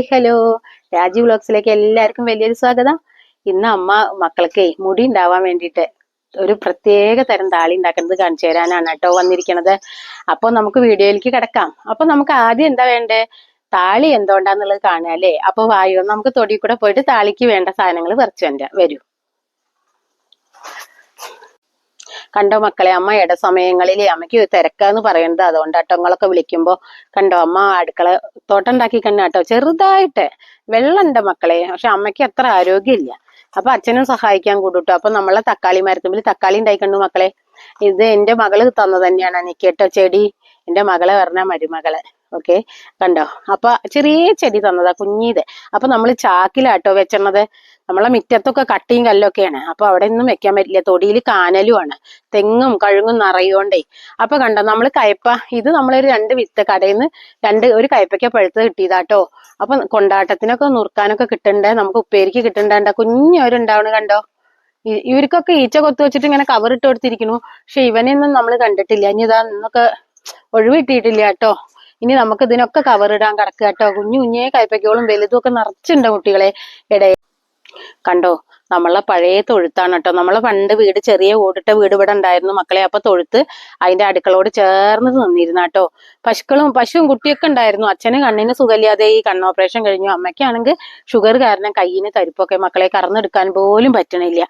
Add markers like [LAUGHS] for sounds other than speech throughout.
Hi hello. രാജി വ്ളോഗ്സിലേക്ക് എല്ലാവർക്കും വലിയൊരു സ്വാഗതം. ഇന്ന് അമ്മ മക്കൾക്ക് മുടി ഉണ്ടാവാൻ വേണ്ടിയിട്ട് ഒരു പ്രത്യേക തരം താളി ഉണ്ടാക്കുന്നത് കാണിച്ചു തരാനാണ് കേട്ടോ വന്നിരിക്കണത്. അപ്പൊ നമുക്ക് വീഡിയോയിലേക്ക് കിടക്കാം. അപ്പോൾ നമുക്ക് ആദ്യം എന്താ വേണ്ടേ? താളി എന്തുകൊണ്ടാന്നുള്ളത് കാണുക അല്ലേ? അപ്പോൾ വായു നമുക്ക് തൊടി കൂടെ പോയിട്ട് താളിക്ക് വേണ്ട സാധനങ്ങൾ പറിച്ചു വരാം വരൂ. കണ്ടോ മക്കളെ അമ്മ ഇട സമയങ്ങളിൽ അമ്മയ്ക്ക് തിരക്കാന്ന് പറയുന്നത് അതുകൊണ്ടാട്ടോ നിങ്ങളൊക്കെ വിളിക്കുമ്പോ കണ്ടോ അമ്മ അടുക്കള തോട്ടം ഉണ്ടാക്കി കണ്ണു കേട്ടോ ചെറുതായിട്ട് വെള്ളമുണ്ട് മക്കളെ പക്ഷെ അമ്മയ്ക്ക് അത്ര ആരോഗ്യമില്ല. അപ്പൊ അച്ഛനും സഹായിക്കാൻ കൂടുട്ടോ അപ്പൊ നമ്മളെ തക്കാളി മരത്തുമ്പിൽ തക്കാളി ഉണ്ടായി കണ്ടു മക്കളെ. ഇത് എന്റെ മകൾ തന്നു തന്നെയാണ് എനിക്ക് കേട്ടോ ചെടി. എന്റെ മകളെ പറഞ്ഞ മരുമകൾ. ഓക്കെ? കണ്ടോ? അപ്പൊ ചെറിയ ചെടി തന്നതാ കുഞ്ഞീത്. അപ്പൊ നമ്മൾ ചാക്കിലാട്ടോ വെച്ചണത് നമ്മളെ മുറ്റത്തൊക്കെ കട്ടിയും കല്ലൊക്കെയാണ്. അപ്പൊ അവിടെ ഒന്നും വെക്കാൻ പറ്റില്ല. തൊടിയിൽ കാനലുമാണ് തെങ്ങും കഴുങ്ങും നിറയോണ്ടേ. അപ്പൊ കണ്ടോ? നമ്മൾ കയ്പ ഇത് നമ്മളൊരു രണ്ട് വിത്ത് കടയിൽ നിന്ന് രണ്ട് ഒരു കയ്പയ്ക്ക പഴുത്ത് കിട്ടിയതാട്ടോ. അപ്പൊ കൊണ്ടാട്ടത്തിനൊക്കെ നുറുക്കാനൊക്കെ കിട്ടണ്ടേ? നമുക്ക് ഉപ്പേരിക്ക് കിട്ടണ്ടേണ്ട? കുഞ്ഞവരുണ്ടാവണ കണ്ടോ? ഇവർക്കൊക്കെ ഈച്ച കൊത്തു വെച്ചിട്ട് ഇങ്ങനെ കവർ ഇട്ട് കൊടുത്തിരിക്കുന്നു. പക്ഷെ ഇവനെയൊന്നും നമ്മൾ കണ്ടിട്ടില്ല. ഇനി ഇതാ ഇന്നൊക്കെ ഒഴിവിട്ടിട്ടില്ല കേട്ടോ. ഇനി നമുക്ക് ഇതിനൊക്കെ കവർ ഇടാൻ കിടക്കുക കേട്ടോ. കുഞ്ഞു കുഞ്ഞേ കൈപ്പയ്ക്കോളും വലുതും ഒക്കെ നിറച്ചുണ്ട് കുട്ടികളെ. ഇടയിൽ കണ്ടോ? നമ്മളെ പഴയ തൊഴുത്താണ് കേട്ടോ. നമ്മളെ പണ്ട് വീട് ചെറിയ ഓടിട്ട വീട് ഇവിടെ ഉണ്ടായിരുന്നു മക്കളെ. അപ്പൊ തൊഴുത്ത് അതിന്റെ അടുക്കളോട് ചേർന്ന് നിന്നിരുന്ന കേട്ടോ. പശുക്കളും പശുവും കുട്ടിയൊക്കെ ഉണ്ടായിരുന്നു. അച്ഛന് കണ്ണിന് സുഖമില്ലാതെ ഈ കണ്ണ് ഓപ്പറേഷൻ കഴിഞ്ഞു. അമ്മയ്ക്കാണെങ്കിൽ ഷുഗർ കാരണം കയ്യിന് തരിപ്പൊക്കെ മക്കളെ കറന്നെടുക്കാൻ പോലും പറ്റണില്ല.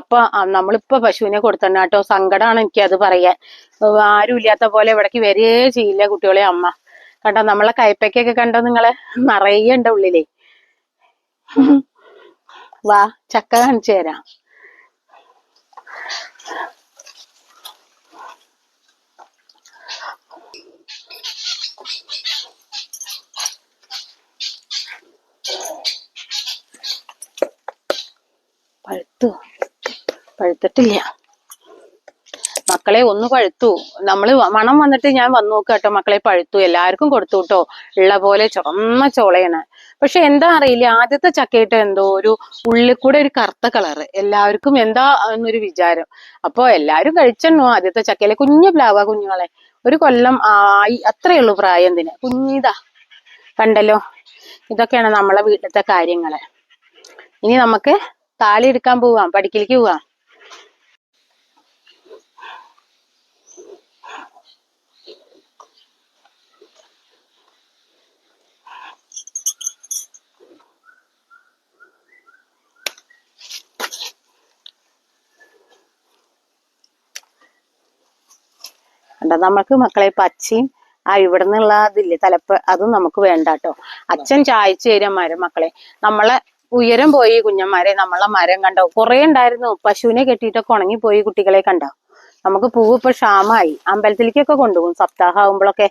അപ്പൊ നമ്മളിപ്പോ പശുവിനെ കൊടുത്തന്നെ കേട്ടോ. സങ്കടമാണ് എനിക്ക് അത് പറയാൻ. ആരും ഇല്ലാത്ത പോലെ ഇവിടേക്ക് വരികയേ ചെയ്യില്ല കുട്ടികളെ അമ്മ. കണ്ടോ നമ്മളെ കയ്പയ്ക്കൊക്കെ കണ്ടോ നിങ്ങളെ? നിറയെ ഉണ്ട് ഉള്ളിലേ. വാ ചക്ക കാണിച്ചു തരാം. പഴുത്തു? പഴുത്തിട്ടില്ല. മക്കളെ ഒന്ന് പഴുത്തു. നമ്മൾ മണം വന്നിട്ട് ഞാൻ വന്നു നോക്കുക കേട്ടോ മക്കളെ പഴുത്തു. എല്ലാവർക്കും കൊടുത്തു കേട്ടോ ഉള്ള പോലെ ചുവന്ന ചോളയാണ്. പക്ഷെ എന്താ അറിയില്ല. ആദ്യത്തെ ചക്കയിട്ട് എന്തോ ഒരു ഉള്ളിൽ കൂടെ ഒരു കറുത്ത കളറ്. എല്ലാവർക്കും എന്താ എന്നൊരു വിചാരം. അപ്പൊ എല്ലാവരും കഴിച്ചെണ്ണു ആദ്യത്തെ ചക്കയിലെ കുഞ്ഞു പ്ലാവ കുഞ്ഞുങ്ങളെ. ഒരു കൊല്ലം ആയി. അത്രയേ ഉള്ളൂ പ്രായം ഇതിന് കുഞ്ഞിതാ. കണ്ടല്ലോ? ഇതൊക്കെയാണ് നമ്മളെ വീട്ടിലത്തെ കാര്യങ്ങൾ. ഇനി നമുക്ക് താലി എടുക്കാൻ പോവാം. പഠിക്കലേക്ക് പോവാം. കണ്ടോ. നമ്മൾക്ക് മക്കളെ പച്ചയും ആ ഇവിടെ നിന്നുള്ള അതില്ലേ തലപ്പ് അതും നമുക്ക് വേണ്ട കേട്ടോ അച്ഛൻ ചായച്ചു തരാൻ മക്കളെ. നമ്മളെ ഉയരം പോയി കുഞ്ഞന്മാരെ നമ്മളെ മരം കണ്ടോ? കുറെ ഉണ്ടായിരുന്നു. പശുവിനെ കെട്ടിയിട്ടൊക്കെ ഉണങ്ങിപ്പോയി കുട്ടികളെ കണ്ടോ? നമുക്ക് പൂവ് ഇപ്പൊ ക്ഷാമായി അമ്പലത്തിലേക്കൊക്കെ കൊണ്ടുപോകും. സപ്താഹം ആകുമ്പോഴൊക്കെ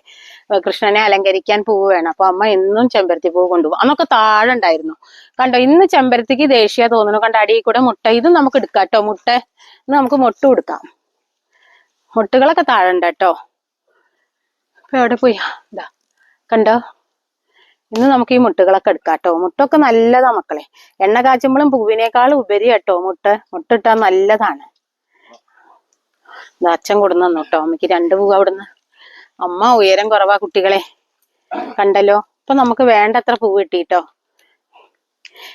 കൃഷ്ണനെ അലങ്കരിക്കാൻ പൂവ് വേണം. അപ്പൊ അമ്മ എന്നും ചെമ്പരത്തി പൂവ് കൊണ്ടുപോകും. അന്നൊക്കെ താഴെ ഉണ്ടായിരുന്നു. കണ്ടോ ഇന്ന് ചെമ്പരത്തിക്ക് ദേഷ്യ തോന്നുന്നു. കണ്ട അടിയിൽ കൂടെ മുട്ട ഇതും നമുക്ക് എടുക്കാം കേട്ടോ മുട്ട നമുക്ക് മുട്ട കൊടുക്കാം. മുട്ടുകളൊക്കെ താഴെ ഉണ്ട് കേട്ടോ. ഇപ്പൊ എവിടെ പോയി? ഇതാ കണ്ടോ? ഇന്ന് നമുക്ക് ഈ മുട്ടുകളൊക്കെ എടുക്കാം കേട്ടോ. മുട്ടൊക്കെ നല്ലതാ മക്കളെ. എണ്ണ കാച്ചുമ്പോഴും പൂവിനേക്കാൾ ഉപരി കേട്ടോ മുട്ട. മുട്ടിട്ടാ നല്ലതാണ്. അച്ഛൻ കൊടുന്നു കേട്ടോ. അമ്മയ്ക്ക് രണ്ട് പൂവ് അവിടുന്ന്. അമ്മ ഉയരം കുറവാ കുട്ടികളെ. കണ്ടല്ലോ? ഇപ്പൊ നമുക്ക് വേണ്ടത്ര പൂവ് കിട്ടിട്ടോ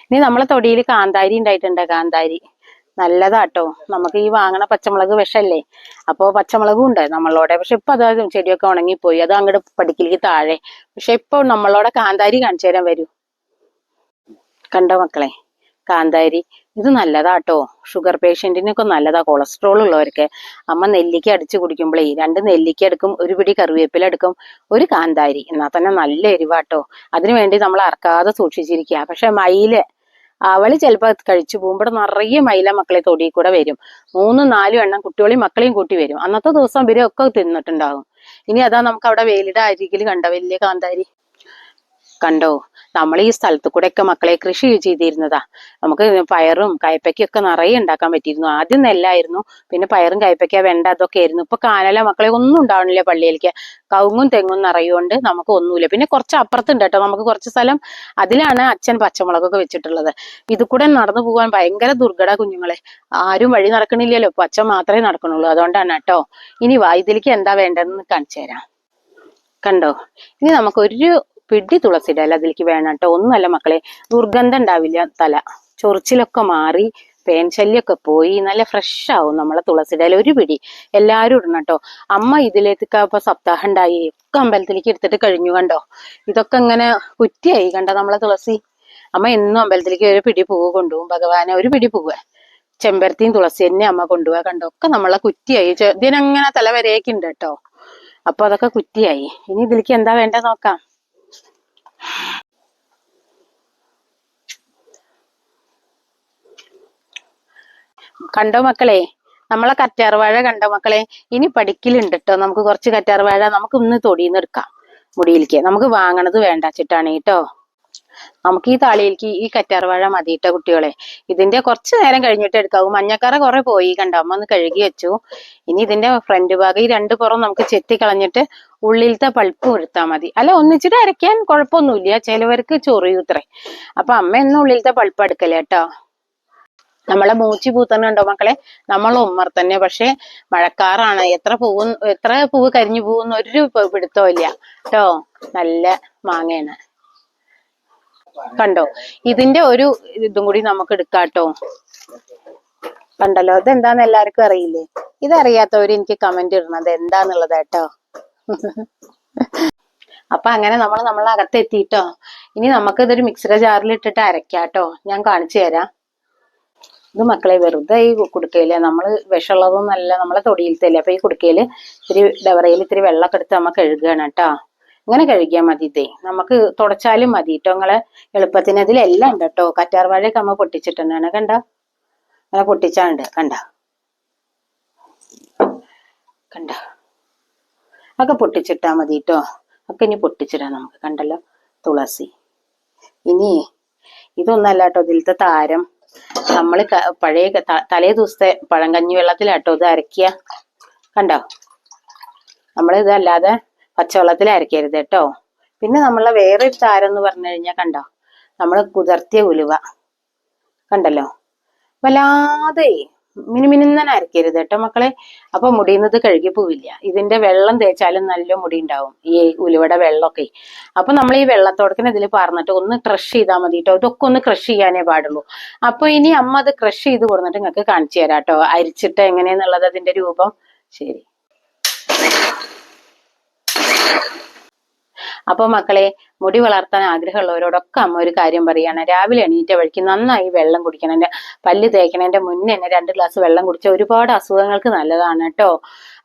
ഇനി നമ്മളെ തൊടിയിൽ കാന്താരി ഉണ്ടായിട്ടുണ്ട് കാന്താരി. നല്ലതാട്ടോ. നമുക്ക് ഈ വാങ്ങണ പച്ചമുളക് വിഷല്ലേ? അപ്പോൾ പച്ചമുളകും ഉണ്ട് നമ്മളോടെ. പക്ഷെ ഇപ്പൊ അത് ചെടിയൊക്കെ ഉണങ്ങിപ്പോയി. അത് അങ്ങോട്ട് പടിക്കലേക്ക് താഴെ. പക്ഷെ ഇപ്പൊ നമ്മളോടെ കാന്താരി കാണിച്ചു തരാൻ വരൂ. കണ്ടോ മക്കളെ? കാന്താരി. ഇത് നല്ലതാട്ടോ. ഷുഗർ പേഷ്യന്റിനൊക്കെ നല്ലതാ. കൊളസ്ട്രോൾ ഉള്ളവർക്ക്. അമ്മ നെല്ലിക്ക അടിച്ചു കുടിക്കുമ്പോഴേ രണ്ട് നെല്ലിക്ക എടുക്കും ഒരു പിടി കറിവേപ്പില എടുക്കും ഒരു കാന്താരി. എന്നാൽ തന്നെ നല്ല എരിവാട്ടോ. അതിനു വേണ്ടി നമ്മൾ അറക്കാതെ സൂക്ഷിച്ചിരിക്കുക. പക്ഷെ മയിൽ അവൾ ചിലപ്പോൾ കഴിച്ചു പോകുമ്പോൾ നിറയെ മൈല മക്കളെ തൊടി കൂടെ വരും. മൂന്നും നാലും എണ്ണം കുട്ടികളെയും മക്കളെയും കൂട്ടി വരും. അന്നത്തെ ദിവസം ഇവരൊക്കെ തിന്നിട്ടുണ്ടാകും. ഇനി അതാ നമുക്ക് അവിടെ വെയിലിടെ അരികിൽ കണ്ട? വലിയ കാന്താരി. കണ്ടോ? നമ്മൾ ഈ സ്ഥലത്ത് കൂടെ ഒക്കെ മക്കളെ കൃഷി ചെയ്തിരുന്നതാ. നമുക്ക് പയറും കയപ്പയ്ക്കൊക്കെ നിറയെ ഉണ്ടാക്കാൻ പറ്റിയിരുന്നു. ആദ്യം നെല്ലായിരുന്നു പിന്നെ പയറും കയപ്പയ്ക്ക വെണ്ട അതൊക്കെ ആയിരുന്നു. ഇപ്പൊ കാനല മക്കളെ ഒന്നും ഉണ്ടാവണില്ല പള്ളിയിലേക്ക്. കവുങ്ങും തെങ്ങും നിറയുകൊണ്ട് നമുക്ക് ഒന്നുമില്ല. പിന്നെ കുറച്ച് അപ്പുറത്തുണ്ട് കേട്ടോ. നമുക്ക് കുറച്ച് സ്ഥലം അതിലാണ് അച്ഛൻ പച്ചമുളകൊക്കെ വെച്ചിട്ടുള്ളത്. ഇത് കൂടെ നടന്നു പോകാൻ ഭയങ്കര ദുർഘട കുഞ്ഞുങ്ങളെ. ആരും വഴി നടക്കണില്ലല്ലോ. ഇപ്പൊ അച്ഛൻ മാത്രമേ നടക്കണുള്ളൂ. അതുകൊണ്ടാണ് കേട്ടോ. ഇനി വാ ഇതിലേക്ക് എന്താ വേണ്ടതെന്ന് കാണിച്ചു തരാം. കണ്ടോ? ഇനി നമുക്ക് ഒരു പിടി തുളസിയുടെ ഇല അതിലേക്ക് വേണം കേട്ടോ ഒന്നുമല്ല മക്കളെ ദുർഗന്ധം ഉണ്ടാവില്ല തല. ചൊറിച്ചിലൊക്കെ മാറി പേൻ ശല്യമൊക്കെ പോയി നല്ല ഫ്രഷ് ആവും നമ്മളെ തുളസിയുടെ ഇല. ഒരു പിടി എല്ലാവരും ഇടണം കേട്ടോ അമ്മ ഇതിലേക്ക് ഇപ്പൊ സപ്താഹം ഉണ്ടായി ഒക്കെ അമ്പലത്തിലേക്ക് എടുത്തിട്ട് കഴിഞ്ഞു കണ്ടോ? ഇതൊക്കെ ഇങ്ങനെ കുറ്റിയായി കണ്ടോ നമ്മളെ തുളസി? അമ്മ എന്നും അമ്പലത്തിലേക്ക് ഒരു പിടി പൂവ് കൊണ്ടുപോകും ഭഗവാനെ ഒരു പിടി പൂവ്. ചെമ്പരത്തിയും തുളസി തന്നെ അമ്മ കൊണ്ടുപോകാൻ കണ്ടോ? ഒക്കെ നമ്മളെ കുറ്റിയായി. ഇതിനങ്ങനെ തല വരേക്ക് ഉണ്ട് കേട്ടോ. അപ്പൊ അതൊക്കെ കുറ്റിയായി. ഇനി ഇതിലേക്ക് എന്താ വേണ്ട നോക്കാം. കണ്ടോ മക്കളെ? നമ്മളെ കറ്റാർവാഴ കണ്ടോ മക്കളെ? ഇനി പഠിക്കലുണ്ട് കേട്ടോ നമുക്ക് കുറച്ച് കറ്റാർവാഴ നമുക്ക് ഇന്ന് തൊടിയിന്ന് എടുക്കാം. മുടിയിലേക്ക്. നമുക്ക് വാങ്ങണത് വേണ്ട ചിട്ടാണ് കേട്ടോ നമുക്ക് ഈ താളിയിലേക്ക് ഈ കറ്റാർവാഴ മതിയിട്ട കേട്ടോ കുട്ടികളെ. ഇതിന്റെ കുറച്ച് നേരം കഴിഞ്ഞിട്ട് എടുക്കാവൂ. മഞ്ഞക്കറ കുറെ പോയി. കണ്ട അമ്മ ഒന്ന് കഴുകി വെച്ചു. ഇനി ഇതിന്റെ ഫ്രണ്ട് ഭാഗം ഈ രണ്ട് പുറം നമുക്ക് ചെത്തി കളഞ്ഞിട്ട് ഉള്ളിലത്തെ പൾപ്പ് എടുത്താൽ മതി. അല്ല ഒന്നിച്ചിട്ട് അരയ്ക്കാൻ കുഴപ്പമൊന്നുമില്ല. ചിലവർക്ക് ചൊറിയൂത്രേ അപ്പൊ അമ്മ എന്നും ഉള്ളിലത്തെ പൾപ്പ് എടുക്കല്ലേ കേട്ടോ. നമ്മളെ മൂച്ചി പൂത്തന്നുണ്ടോ മക്കളെ? നമ്മൾ ഉമ്മർ തന്നെ. പക്ഷെ മഴക്കാറാണ്. എത്ര പൂവ് എത്ര പൂവ് കരിഞ്ഞു പോകുന്ന ഒരു പ- പിടുത്തവും ഇല്ല കേട്ടോ നല്ല മാങ്ങയാണ്. കണ്ടോ? ഇതിന്റെ ഒരു ഇതും കൂടി നമുക്ക് എടുക്കാട്ടോ. കണ്ടല്ലോ? ഇതെന്താന്ന് എല്ലാവർക്കും അറിയില്ലേ? ഇതറിയാത്തവര് എനിക്ക് കമന്റ് ഇടണത് എന്താന്നുള്ളത് കേട്ടോ? അപ്പൊ അങ്ങനെ നമ്മൾ നമ്മളെ അകത്തെത്തിട്ടോ. ഇനി നമുക്ക് ഇതൊരു മിക്സറ ജാറിൽ ഇട്ടിട്ട് അരക്കാട്ടോ ഞാൻ കാണിച്ചു തരാം. ഇത് മക്കളെ വെറുതെ ഈ കുടുക്കയിൽ നമ്മൾ വിഷമുള്ളതൊന്നല്ല നമ്മളെ തൊടിയിലത്തെ അല്ലേ? അപ്പൊ ഈ കുടുക്കയിൽ ഇത്തിരി ഡവറയിൽ ഇത്തിരി വെള്ളമൊക്കെ എടുത്ത് നമുക്ക് കഴുകുകയാണ് കേട്ടോ. ഇങ്ങനെ കഴുകിയാൽ മതി ഇതേ നമുക്ക് തുടച്ചാലും മതി. കേട്ടോ നിങ്ങളെ എളുപ്പത്തിന് ഇതിലെല്ലാം ഉണ്ട് കേട്ടോ കറ്റാർവാഴയൊക്കെ നമ്മൾ പൊട്ടിച്ചിട്ടുണ്ടാണ്. കണ്ട? അങ്ങനെ പൊട്ടിച്ചാണ്ട്. കണ്ട? കണ്ട? ഒക്കെ പൊട്ടിച്ചിട്ടാ മതി കേട്ടോ ഒക്കെ ഇനി പൊട്ടിച്ചിടാം നമുക്ക്. കണ്ടല്ലോ? തുളസി. ഇനി ഇതൊന്നല്ല കേട്ടോ ഇതിലത്തെ താരം. നമ്മൾ പഴയ തലേ ദിവസത്തെ പഴങ്കഞ്ഞി വെള്ളത്തിലാട്ടോ ഇത് അരക്കുക കണ്ടോ? നമ്മൾ ഇതല്ലാതെ പച്ചവെള്ളത്തിൽ അരക്കരുത് കേട്ടോ പിന്നെ നമ്മളെ വേറൊരു താരം എന്ന് പറഞ്ഞു കഴിഞ്ഞാൽ കണ്ടോ? നമ്മൾ കുതിർത്തിയ ഉലുവ. കണ്ടല്ലോ? വല്ലാതെ മിനുമിനുന്നനെ അരക്കരുത് കേട്ടോ മക്കളെ. അപ്പൊ മുടിയുന്നത് കഴുകി പോവില്ല. ഇതിന്റെ വെള്ളം തേച്ചാലും നല്ല മുടി ഉണ്ടാവും ഈ ഉലുവയുടെ വെള്ളമൊക്കെ. അപ്പൊ നമ്മൾ ഈ വെള്ളത്തോടക്കിന് ഇതിൽ പറഞ്ഞിട്ട് ഒന്ന് ക്രഷ് ചെയ്താൽ മതി കേട്ടോ ഇതൊക്കെ ഒന്ന് ക്രഷ് ചെയ്യാനേ പാടുള്ളൂ. അപ്പൊ ഇനി അമ്മ അത് ക്രഷ് ചെയ്ത് കൊടുത്തിട്ട് നിങ്ങൾക്ക് കാണിച്ചു തരാം കേട്ടോ അരിച്ചിട്ട് എങ്ങനെയാന്നുള്ളത് അതിന്റെ രൂപം. ശരി. അപ്പൊ മക്കളെ മുടി വളർത്താൻ ആഗ്രഹമുള്ളവരോടൊക്കെ അമ്മ ഒരു കാര്യം പറയാണ്. രാവിലെ എണീറ്റ വഴിക്ക് നന്നായി വെള്ളം കുടിക്കണം. എന്റെ പല്ല് തേക്കണേന്റെ മുന്നേ തന്നെ രണ്ട് ഗ്ലാസ് വെള്ളം കുടിച്ച ഒരുപാട് അസുഖങ്ങൾക്ക് നല്ലതാണ് കേട്ടോ.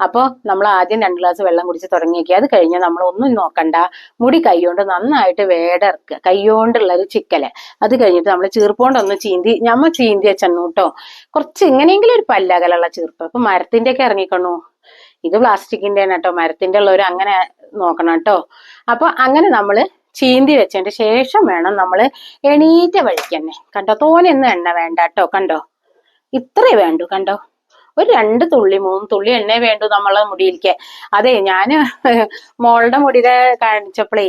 അപ്പോൾ നമ്മൾ ആദ്യം രണ്ട് ഗ്ലാസ് വെള്ളം കുടിച്ച് തുടങ്ങിയേക്കുക അത് കഴിഞ്ഞാൽ നമ്മൾ ഒന്നും നോക്കണ്ട. മുടി കൈകൊണ്ട് നന്നായിട്ട് വേടർക്കുക കൈകൊണ്ടുള്ള ഒരു ചിക്കൽ. അത് കഴിഞ്ഞിട്ട് നമ്മൾ ചീർപ്പോണ്ടൊന്ന് ചീന്തി ഞമ്മ ചീന്തി വെച്ചു കേട്ടോ കുറച്ച് എങ്ങനെയെങ്കിലും ഒരു പല്ലകലുള്ള ചീർപ്പ്. അപ്പൊ മരത്തിന്റെ ഒക്കെ ഇറങ്ങിക്കണു. ഇത് പ്ലാസ്റ്റിക്കിന്റെ കേട്ടോ. മരത്തിന്റെ ഉള്ളവർ അങ്ങനെ നോക്കണം കേട്ടോ. അപ്പൊ അങ്ങനെ നമ്മൾ ചീന്തി വെച്ചതിന്റെ ശേഷം വേണം നമ്മൾ എണീറ്റ വഴിക്ക് തന്നെ. കണ്ടോ? തോനെയൊന്നും എണ്ണ വേണ്ട കേട്ടോ. കണ്ടോ? ഇത്രേ വേണ്ടു. കണ്ടോ? ഒരു രണ്ട് തുള്ളി മൂന്ന് തുള്ളി എണ്ണേ വേണ്ടു നമ്മളെ മുടിയിലേക്ക്. അതെ ഞാൻ [LAUGHS] മോളുടെ മുടിയുടെ കാണിച്ചപ്പോഴേ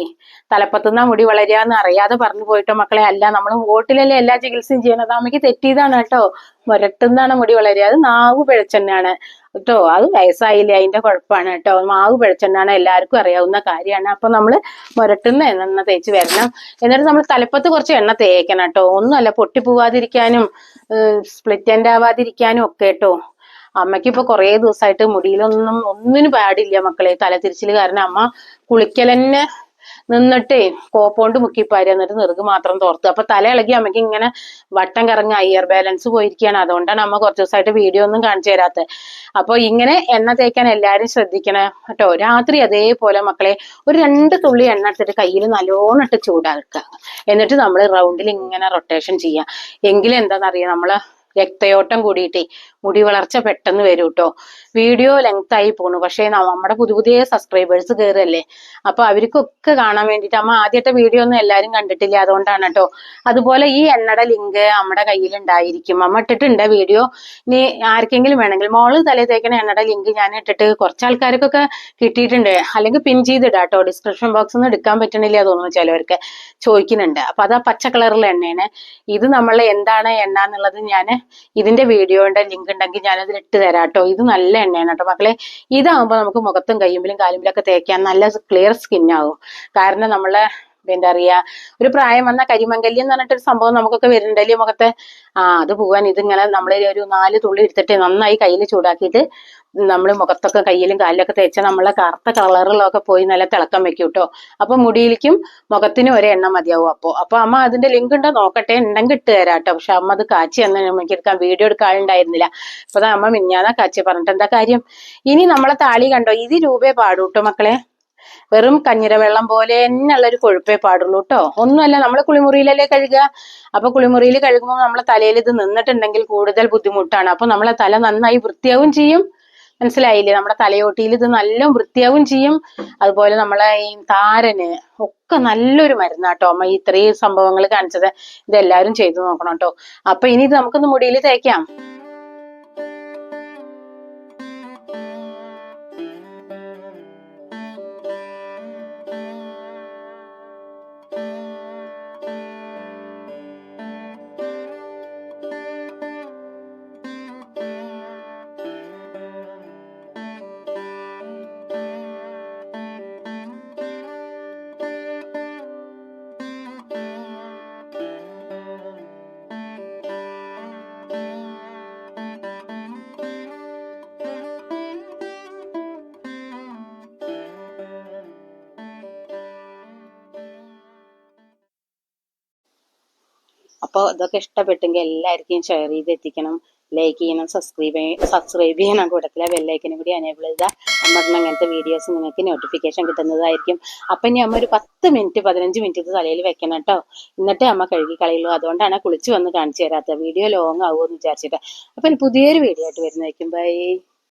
തലപ്പത്തുന്ന മുടി വളരുകയെന്ന് അറിയാതെ പറഞ്ഞു പോയിട്ടോ മക്കളെ. അല്ല നമ്മൾ വോട്ടിലല്ലേ എല്ലാ ചികിത്സയും ചെയ്യണത്? അമ്മയ്ക്ക് തെറ്റിയതാണ് കേട്ടോ. മുരട്ടുന്നാണ് മുടി വളരുക. അത് നാവ് പിഴച്ചെണ്ണാണ് കേട്ടോ? അത് വയസ്സായില്ല? അതിന്റെ കുഴപ്പമാണ് കേട്ടോ. മാവ് പിഴച്ചെണ്ണാണ് എല്ലാവർക്കും അറിയാവുന്ന കാര്യമാണ്. അപ്പൊ നമ്മൾ മുരട്ടുന്ന എണ്ണ തേച്ച് വരണം. എന്നിട്ട് നമ്മൾ തലപ്പത്ത് കുറച്ച് എണ്ണ തേക്കണം കേട്ടോ. ഒന്നുമല്ല പൊട്ടിപ്പോവാതിരിക്കാനും സ്പ്ലിറ്റ് എൻഡ് ആവാതിരിക്കാനും ഒക്കെ കേട്ടോ. അമ്മയ്ക്ക് ഇപ്പൊ കുറേ ദിവസമായിട്ട് മുടിയിലൊന്നും ഒന്നിനും പാടില്ല മക്കളെ. തല തിരിച്ചിൽ കാരണം അമ്മ കുളിക്കലന്നെ നിന്നിട്ടേ കോപ്പോണ്ട് മുക്കിപ്പാരി എന്നിട്ട് നെറുക് മാത്രം തോർത്ത്. അപ്പൊ തല ഇളകി അമ്മയ്ക്ക് ഇങ്ങനെ വട്ടം കറങ്ങി ഇയർ ബാലൻസ് പോയിരിക്കുകയാണ് അതുകൊണ്ടാണ് അമ്മ കുറച്ച് ദിവസമായിട്ട് വീഡിയോ ഒന്നും കാണിച്ചു തരാത്തത് അപ്പൊ ഇങ്ങനെ എണ്ണ തേക്കാൻ എല്ലാരും ശ്രദ്ധിക്കണം കേട്ടോ. രാത്രി അതേപോലെ മക്കളെ ഒരു രണ്ട് തുള്ളി എണ്ണ എടുത്തിട്ട് കയ്യിൽ നല്ലോണം ഇട്ട് ചൂടാക്കുക. എന്നിട്ട് നമ്മൾ റൗണ്ടിൽ ഇങ്ങനെ റൊട്ടേഷൻ ചെയ്യുക. എങ്കിലും എന്താണെന്നറിയാം നമ്മൾ രക്തയോട്ടം കൂടിയിട്ടേ മുടി വളർച്ച പെട്ടെന്ന് വരും കേട്ടോ വീഡിയോ ലെങ്ത് ആയി പോണു. പക്ഷേ നമ്മുടെ പുതിയ പുതിയ സബ്സ്ക്രൈബേഴ്സ് കയറല്ലേ അപ്പൊ അവർക്കൊക്കെ കാണാൻ വേണ്ടിയിട്ട് അമ്മ ആദ്യത്തെ വീഡിയോ ഒന്നും എല്ലാരും കണ്ടിട്ടില്ല അതുകൊണ്ടാണ് കേട്ടോ അതുപോലെ ഈ എണ്ണയുടെ ലിങ്ക് നമ്മുടെ കയ്യിൽ ഉണ്ടായിരിക്കും അമ്മ ഇട്ടിട്ടുണ്ട് വീഡിയോ. ഇനി ആർക്കെങ്കിലും വേണമെങ്കിൽ മോൾ തലേ തേക്കണ എണ്ണയുടെ ലിങ്ക് ഞാൻ ഇട്ടിട്ട് കുറച്ച് ആൾക്കാർക്കൊക്കെ കിട്ടിയിട്ടുണ്ട്. അല്ലെങ്കിൽ പിൻ ചെയ്തിടാം കേട്ടോ ഡിസ്ക്രിപ്ഷൻ ബോക്സിൽ നിന്ന് എടുക്കാൻ പറ്റണില്ല തോന്നുന്നു ചിലവർക്ക് ചോദിക്കുന്നുണ്ട്. അപ്പൊ അത് ആ പച്ച കളറിലെ എണ്ണയാണ്. ഇത് നമ്മൾ എന്താണ് എണ്ണ എന്നുള്ളത് ഞാൻ ഇതിന്റെ വീഡിയോയുടെ ലിങ്ക് ഉണ്ടെങ്കിൽ ഞാനതിൽ ഇട്ട് തരാം കേട്ടോ ഇത് നല്ല എണ്ണയാണ് കേട്ടോ മക്കളെ. ഇതാകുമ്പോൾ നമുക്ക് മുഖത്തും കയ്യുമ്പിലും കാലുമ്പിലും ഒക്കെ തേക്കാൻ നല്ല ക്ലിയർ സ്കിൻ ആവും. കാരണം നമ്മളെ എന്താ പറയാ ഒരു പ്രായം വന്ന കരിമംഗല്യം എന്ന് പറഞ്ഞിട്ടൊരു സംഭവം നമുക്കൊക്കെ വരുന്നുണ്ടല്ലേ മുഖത്തെ? ആ അത് പോവാൻ ഇതിങ്ങനെ നമ്മൾ ഒരു നാല് തുള്ളി എടുത്തിട്ട് നന്നായി കയ്യിൽ ചൂടാക്കിയിട്ട് നമ്മൾ മുഖത്തൊക്കെ കയ്യിലും കാലിലൊക്കെ തേച്ച നമ്മളെ കറുത്ത കളറിലൊക്കെ പോയി നല്ല തിളക്കം വെക്കും കേട്ടോ അപ്പൊ മുടിയിലേക്കും മുഖത്തിനും ഒരേ എണ്ണ മതിയാവും അപ്പോ. അപ്പൊ അമ്മ അതിന്റെ ലിങ്ക് ഉണ്ടോ നോക്കട്ടെ. ഉണ്ടെങ്കിൽ ഇട്ട് തരാം കേട്ടോ പക്ഷെ അമ്മ അത് കാച്ചി എന്ന് നമുക്ക് എടുക്കാൻ വീഡിയോ എടുക്കാൻ ഉണ്ടായിരുന്നില്ല. അപ്പൊ അമ്മ മിഞ്ഞാന്നാ കാച്ചി പറഞ്ഞിട്ട് എന്താ കാര്യം? ഇനി നമ്മളെ താളി കണ്ടോ? ഇത് രൂപേ പാടൂട്ടോ മക്കളെ. വെറും കഞ്ഞിര വെള്ളം പോലെ തന്നെയുള്ള ഒരു കൊഴുപ്പേ പാടുള്ളൂ കേട്ടോ ഒന്നുമല്ല നമ്മൾ കുളിമുറിയിലല്ലേ കഴുകുക? അപ്പൊ കുളിമുറിയിൽ കഴുകുമ്പോൾ നമ്മളെ തലയിൽ ഇത് നിന്നിട്ടുണ്ടെങ്കിൽ കൂടുതൽ ബുദ്ധിമുട്ടാണ്. അപ്പൊ നമ്മളെ തല നന്നായി വൃത്തിയാവും ചെയ്യും. മനസ്സിലായില്ലേ? നമ്മുടെ തലയോട്ടിയിൽ ഇത് നല്ല വൃത്തിയാവും ചെയ്യും. അതുപോലെ നമ്മളെ ഈ താരന് ഒക്കെ നല്ലൊരു മരുന്നാട്ടോ അമ്മ ഇത്രയും സംഭവങ്ങൾ കാണിച്ചത്. ഇതെല്ലാവരും ചെയ്തു നോക്കണം കേട്ടോ അപ്പൊ ഇനി ഇത് നമുക്കൊന്ന് മുടിയിൽ തേക്കാം. അപ്പോൾ ഇതൊക്കെ ഇഷ്ടപ്പെട്ടെങ്കിൽ എല്ലാവർക്കും ഷെയർ ചെയ്ത് എത്തിക്കണം ലൈക്ക് ചെയ്യണം സബ്സ്ക്രൈബ് സബ്സ്ക്രൈബ് ചെയ്യണം. കൂട്ടത്തിലെ ബെല്ലൈക്കനും കൂടി എനേബിൾ ചെയ്താൽ നമ്മുടെ അങ്ങനത്തെ വീഡിയോസ് നിങ്ങൾക്ക് നോട്ടിഫിക്കേഷൻ കിട്ടുന്നതായിരിക്കും. അപ്പം ഇനി അമ്മ ഒരു പത്ത് മിനിറ്റ് പതിനഞ്ച് മിനിറ്റ് ഇത് തലയിൽ വെക്കണം കേട്ടോ എന്നിട്ടേ അമ്മ കഴുകി കളയുള്ളൂ. അതുകൊണ്ടാണ് കുളിച്ച് വന്ന് കാണിച്ചു തരാത്തത്. വീഡിയോ ലോങ് ആവുമെന്ന് വിചാരിച്ചിട്ട്. അപ്പം പുതിയൊരു വീഡിയോ ആയിട്ട് വരുന്നതായിരിക്കും. ബൈ